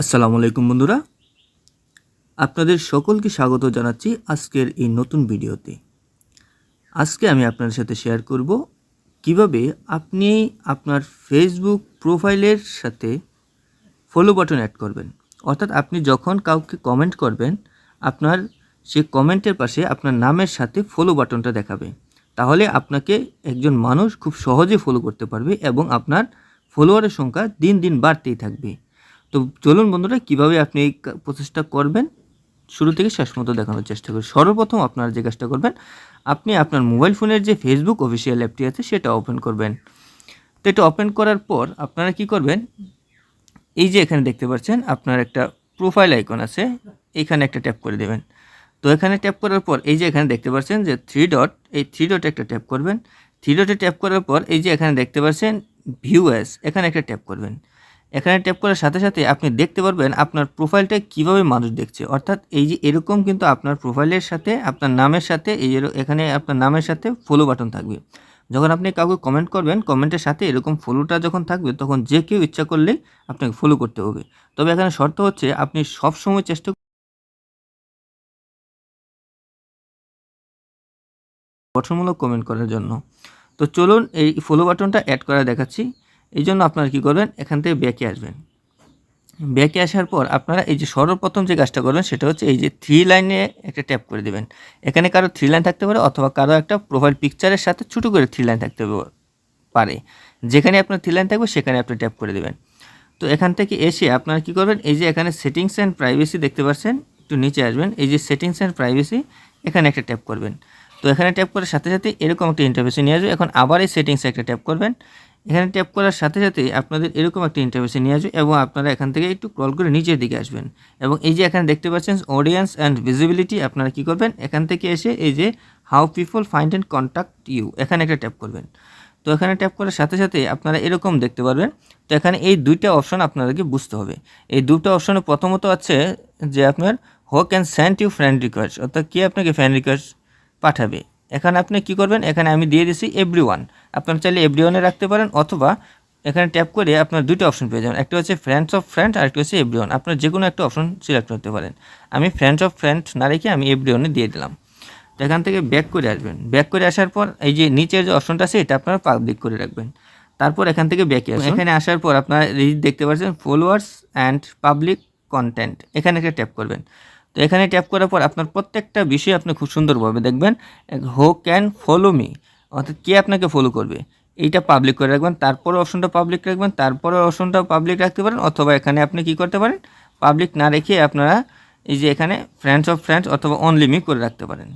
আসসালামু আলাইকুম বন্ধুরা। আপনাদের সকলকে স্বাগত জানাচ্ছি আজকের এই নতুন ভিডিওতে। আজকে আমি আপনার সাথে শেয়ার করব কীভাবে আপনি আপনার ফেসবুক প্রোফাইলের সাথে ফলো বাটন অ্যাড করবেন। অর্থাৎ আপনি যখন কাউকে কমেন্ট করবেন, আপনার সে কমেন্টের পাশে আপনার নামের সাথে ফলো বাটনটা দেখাবে। তাহলে আপনাকে একজন মানুষ খুব সহজে ফলো করতে পারবে এবং আপনার ফলোয়ারের সংখ্যা দিন দিন বাড়তেই থাকবে। তো চলুন বন্ধুরা, কীভাবে আপনি এই প্রসেসটা করবেন? শুরু থেকে শেষ মতো দেখানোর চেষ্টা করি। সর্বপ্রথম আপনারা যে কাজটা করবেন, আপনি আপনার মোবাইল ফোনের যে ফেসবুক অফিসিয়াল অ্যাপটি আছে, সেটা ওপেন করবেন। তো এটা ওপেন করার পর আপনারা কি করবেন, এই যে এখানে দেখতে পাচ্ছেন, আপনার একটা প্রোফাইল আইকন আছে, এখানে একটা ট্যাপ করে দেবেন। তো এখানে ট্যাপ করার পর, এই যে এখানে দেখতে পাচ্ছেন যে থ্রি ডট এই থ্রি ডটে একটা ট্যাপ করবেন। থ্রি ডটে ট্যাপ করার পর, এই যে এখানে দেখতে পাচ্ছেন ভিউ অ্যাস এখানে একটা ট্যাপ করবেন। এখানে ট্যাপ করার সাথে সাথে আপনি দেখতে পারবেন আপনার প্রোফাইলটা কীভাবে মানুষ দেখছে। অর্থাৎ এই যে এরকম কিন্তু আপনার প্রোফাইলের সাথে, আপনার নামের সাথে, এই এখানে আপনার নামের সাথে ফলো বাটন থাকবে। যখন আপনি কাউকে কমেন্ট করবেন কমেন্টের সাথে এরকম ফলোটা যখন থাকবে, তখন যে কেউ ইচ্ছা করলেই আপনাকে ফলো করতে হবে। তবে এখানে শর্ত হচ্ছে আপনি সব সময় চেষ্টা গঠনমূলক কমেন্ট করার জন্য। তো চলুন এই ফলো বাটনটা অ্যাড করা দেখাচ্ছি। এই জন্য আপনারা কী করবেন? এখান থেকে ব্যাকে আসবেন। ব্যাকে আসার পর আপনারা এই যে সর্বপ্রথম যে কাজটা করবেন, সেটা হচ্ছে এই যে থ্রি লাইনে একটা ট্যাপ করে দেবেন। এখানে কারও থ্রি লাইন থাকতে পারে অথবা কারও একটা প্রোফাইল পিকচারের সাথে ছোটো করে থ্রি লাইন থাকতে পারে। যেখানে আপনার থ্রি লাইন থাকবে, সেখানে আপনি ট্যাপ করে দেবেন। তো এখান থেকে এসে আপনারা কী করবেন? এই যে এখানে সেটিংস অ্যান্ড প্রাইভেসি দেখতে পাচ্ছেন, একটু নিচে আসবেন। এই যে সেটিংস অ্যান্ড প্রাইভেসি এখানে একটা ট্যাপ করবেন। তো এখানে ট্যাপ করার সাথে সাথে এরকম একটা ইন্টারভেসে নিয়ে আসবে। এখন আবার এই সেটিংসে একটা ট্যাপ করবেন। এখানে ট্যাপ করার সাথে সাথে আপনাদের এরকম একটা ইন্টারভেসে নিয়ে আসবে এবং আপনারা এখান থেকে একটু ক্রল করে নিচের দিকে আসবেন। এবং এই যে এখানে দেখতে পাচ্ছেন অডিয়েন্স অ্যান্ড ভিজিবিলিটি আপনারা কী করবেন? এখান থেকে এসে এই যে how people find and contact you এখানে একটা ট্যাপ করবেন। তো এখানে ট্যাপ করার সাথে সাথে আপনারা এরকম দেখতে পারবেন। তো এখানে এই দুইটা অপশন আপনাদেরকে বুঝতে হবে। এই দুটো অপশনে প্রথমত আছে যে আপনার who can send you friend request অর্থাৎ কে আপনাকে ফ্রেন্ড রিকোয়েস্ট পাঠাবে? এখানে আপনি কি করবেন? এখানে আমি দিয়ে দিছি এভরি ওয়ান আপনারা চাইলে এভরি ওয়ানে রাখতে পারেন অথবা এখানে ট্যাপ করে আপনার দুটো অপশন পেয়ে যাবেন। একটা হচ্ছে ফ্রেন্ডস অফ ফ্রেন্ড আর একটা হচ্ছে এভরি ওয়ান আপনার যে কোনো একটা অপশন সিলেক্ট করতে পারেন। আমি ফ্রেন্ডস অফ ফ্রেন্ড না রেখে আমি এভরি ওয়ানে দিয়ে দিলাম। তো এখান থেকে ব্যাক করে আসবেন। ব্যাক করে আসার পর এই যে নিচের যে অপশনটা আছে, এটা আপনারা পাবলিক করে রাখবেন। তারপর এখান থেকে ব্যাকে আসবেন এখানে আসার পর আপনারা দেখতে পাচ্ছেন ফলোয়ার্স অ্যান্ড পাবলিক কন্টেন্ট এখানে একটা ট্যাপ করবেন। তো এখানে ট্যাপ করার পর আপনার প্রত্যেকটা বিষয় আপনি খুব সুন্দরভাবে দেখবেন। হো ক্যান ফলো মি অর্থাৎ কে আপনাকে ফলো করবে। এইটা পাবলিক করে রাখবেন, তারপরে অপশনটা পাবলিক রাখবেন, তারপরে অপশনটা পাবলিক রাখতে পারেন, অথবা এখানে আপনি কি করতে পারেন? পাবলিক না রেখে আপনারা এই যে এখানে ফ্রেন্ডস অফ ফ্রেন্ডস অথবা অনলিমি করে রাখতে পারেন।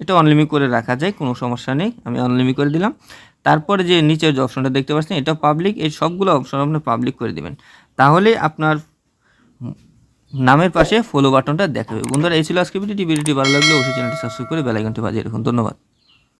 এটা অনলিমি করে রাখা যায়, কোনো সমস্যা নেই, আমি অনলিমি করে দিলাম। তারপরে যে নিচের যে অপশনটা দেখতে পাচ্ছেন, এটা পাবলিক এই সবগুলো অপশন আপনি পাবলিক করে দিবেন। তাহলে আপনার নামের পাশে ফলো বাটনটা দেখাবে বন্ধুরা, এই ছিল আজকে ভিডিওটি। ভিডিওটি ভালো লাগলে অবশ্যই চ্যানেলটি সাবস্ক্রাইব করে বেলাইকনটি বাজিয়ে রাখুন। ধন্যবাদ।